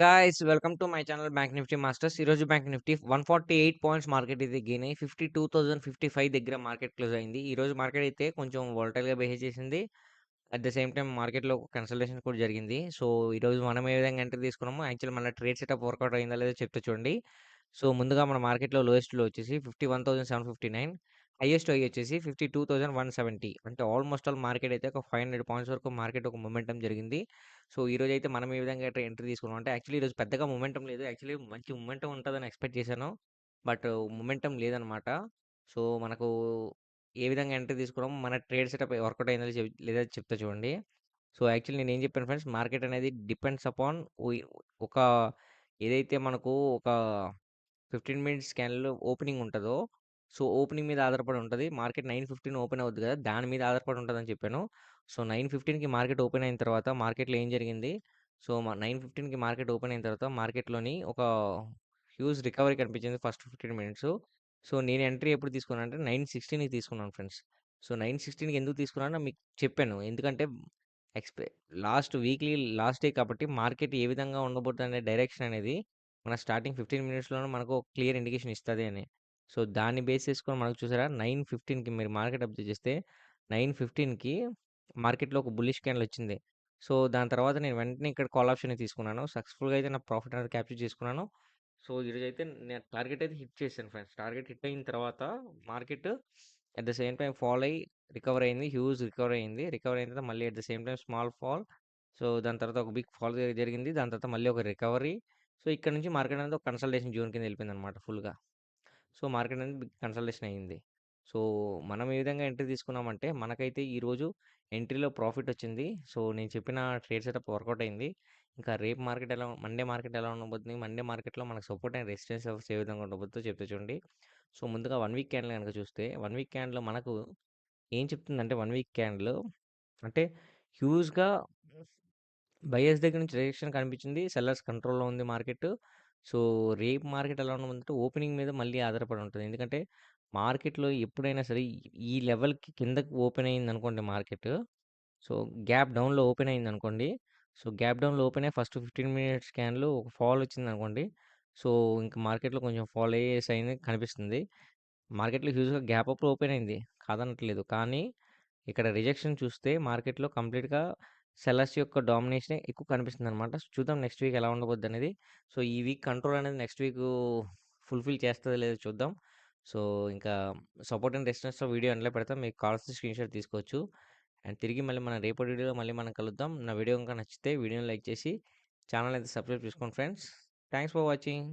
Guys welcome to my channel bank nifty masters. ఈరోజు bank nifty 148 points market అయితే gain అయ్యి 52,055 దగ్గర market close అయింది. ఈరోజు మార్కెట్ అయితే కొంచెం వోల్టల్గా బిహేవ్ చేసింది. అట్ ద సేమ్ టైం మార్కెట్‌లో కన్సల్టేషన్ కూడా జరిగింది. సో, ఈరోజు మనం ఏ విధంగా ఎంట్రీ తీసుకున్నామో యాక్చువల్ మన ట్రేడ్ సెటప్ వర్కౌట్ అయిందా లేదో చెప్తే చూడండి. సో, ముందుగా మన మార్కెట్‌లో లోయస్ట్లో వచ్చేసి fifty one thousand seven fifty nine highest high వచ్చేసి 52,170 అంటే ఆల్మోస్ట్ ఆల్ మార్కెట్ అయితే ఒక 500 పాయింట్స్ వరకు మార్కెట్ ఒక మొమెంటం జరిగింది. సో, ఈరోజు అయితే మనం ఏ విధంగా అయితే ఎంట్రీ తీసుకున్నాం అంటే యాక్చువల్లీ ఈరోజు పెద్దగా మొమెంటం లేదు. యాక్చువల్లీ మంచి మొమెంటం ఉంటుందని ఎక్స్‌పెక్ట్ చేశాను. బట్ మొమెంటం లేదనమాట. సో, మనకు ఏ విధంగా ఎంట్రీ తీసుకున్నామో మన ట్రేడ్ సెటప్ వర్కౌట్ అయిందో లేదా లేదో చెప్తా చూడండి. సో, యాక్చువల్లీ నేనేం చెప్పాను ఫ్రెండ్స్ మార్కెట్ అనేది డిపెండ్స్ అపాన్ ఒక ఏదైతే మనకు ఒక 15 మినిట్స్ స్కాన్‌లో ఓపెనింగ్ ఉంటుందో సో, ఓపెనింగ్ మీద ఆధారపడి ఉంటుంది మార్కెట్ 9:15 ఓపెన్ అవుద్ది కదా! దాని మీద ఆధారపడి ఉంటుందని చెప్పాను. సో, 9:15కి మార్కెట్ ఓపెన్ అయిన తర్వాత మార్కెట్‌లో ఏం జరిగింది? సో, నైన్ ఫిఫ్టీన్కి మార్కెట్ ఓపెన్ అయిన తర్వాత మార్కెట్‌లోని ఒక హ్యూజ్ రికవరీ కనిపించింది ఫస్ట్ 15 మినిట్స్. సో, నేను ఎంట్రీ ఎప్పుడు తీసుకున్నాను అంటే నైన్ సిక్స్టీన్కి తీసుకున్నాను ఫ్రెండ్స్. సో, 9:16కి ఎందుకు తీసుకున్నానో మీకు చెప్పాను. ఎందుకంటే ఎక్స్‌పె లాస్ట్ వీక్లీ లాస్ట్ డే కాబట్టి మార్కెట్ ఏ విధంగా ఉండబోతుందనే డైరెక్షన్ అనేది మన స్టార్టింగ్ 15 మినిట్స్‌లోనే మనకు క్లియర్ ఇండికేషన్ ఇస్తుంది అని. సో, దాన్ని బేస్ చేసుకొని మనకు చూసారా 9:15కి మీరు మార్కెట్ అప్డేట్ చేస్తే 9:15కి మార్కెట్‌లో ఒక బుల్లిష్ క్యాండిల్ వచ్చింది. సో, దాని తర్వాత నేను వెంటనే ఇక్కడ కాల్ ఆప్షన్ తీసుకున్నాను. సక్సెస్‌ఫుల్‌గా అయితే నా ప్రాఫిట్ అనేది క్యాప్చర్ చేసుకున్నాను. సో, ఈరోజు అయితే నేను టార్గెట్ అయితే హిట్ చేశాను ఫ్రెండ్స్. టార్గెట్ హిట్ అయిన తర్వాత market at the same time fall అయ్యి రికవర్ అయింది. హ్యూజ్ రికవర్ అయింది. రికవర్ అయిన తర్వాత మళ్ళీ at the same time small fall. So, దాని తర్వాత ఒక బిగ్ ఫాల్ జరిగింది. దాని తర్వాత మళ్ళీ ఒక రికవరీ. సో, ఇక్కడ నుంచి మార్కెట్ అనేది ఒక కన్సల్టేషన్ జోన్ కింద వెళ్ళిపోయింది అనమాట ఫుల్‌గా. సో, మార్కెట్ అనేది కన్సల్టేషన్ అయింది. సో, మనం ఏ విధంగా ఎంట్రీ తీసుకున్నామంటే మనకైతే ఈరోజు ఎంట్రీలో ప్రాఫిట్ వచ్చింది. సో, నేను చెప్పిన ట్రేడ్ సెటప్ వర్కౌట్ అయింది. ఇంకా రేపు మార్కెట్ ఎలా మండే మార్కెట్ ఎలా ఉండబోతుంది? మండే మార్కెట్‌లో మనకు సపోర్ట్ అండ్ రెసిస్టెన్స్ లెవెల్స్ ఏ విధంగా ఉండబోతుందో చెప్తే చూడండి. సో, ముందుగా వన్ వీక్ క్యాండిల్ కనుక చూస్తే వన్ వీక్ క్యాండిల్‌లో మనకు ఏం చెప్తుందంటే వన్ వీక్ క్యాండిల్ అంటే హ్యూజ్‌గా బయర్స్ దగ్గర నుంచి రిజెక్షన్ కనిపించింది. సెల్లర్స్ కంట్రోల్‌లో ఉంది మార్కెట్. సో, రేపు మార్కెట్ ఎలా ఉంటుందంటే ఓపెనింగ్ మీద మళ్ళీ ఆధారపడి ఉంటది. ఎందుకంటే మార్కెట్‌లో ఎప్పుడైనా సరే ఈ లెవెల్‌కి కిందకి ఓపెన్ అయిందనుకోండి మార్కెట్. సో, గ్యాప్ డౌన్‌లో ఓపెన్ అయిందనుకోండి. సో, గ్యాప్ డౌన్‌లో ఓపెన్ అయ్యి ఫస్ట్ 15 మినిట్స్ స్కాన్‌లో ఒక ఫాల్ వచ్చిందనుకోండి. సో, ఇంక మార్కెట్‌లో కొంచెం ఫాల్ అయ్యే సైన్ కనిపిస్తుంది. మార్కెట్‌లో హ్యూజ్‌గా గ్యాప్ అప్‌లో ఓపెన్ అయింది. కాదనట్లేదు. కానీ ఇక్కడ రిజెక్షన్ చూస్తే మార్కెట్‌లో కంప్లీట్‌గా సెల్లర్స్ యొక్క డామినేషన్ ఎక్కువ కనిపిస్తుంది అనమాట చూద్దాం నెక్స్ట్ వీక్ ఎలా ఉండబోద్దనేది. సో, ఈ వీక్ కంట్రోల్ అనేది నెక్స్ట్ వీక్ ఫుల్‌ఫిల్ చేస్తుందో లేదో చూద్దాం. సో, ఇంకా సపోర్ట్ అండ్ రెసిస్టెన్స్‌లో వీడియో అందులో పెడతాం. మీకు కావాల్సిన స్క్రీన్‌షాట్ తీసుకోవచ్చు. అండ్ తిరిగి మళ్ళీ మన రేపటి వీడియోలో మళ్ళీ మనం కలుద్దాం. నా వీడియో ఇంకా నచ్చితే వీడియోని లైక్ చేసి ఛానల్ అయితే సబ్స్క్రైబ్ చేసుకోండి ఫ్రెండ్స్. Thanks for watching.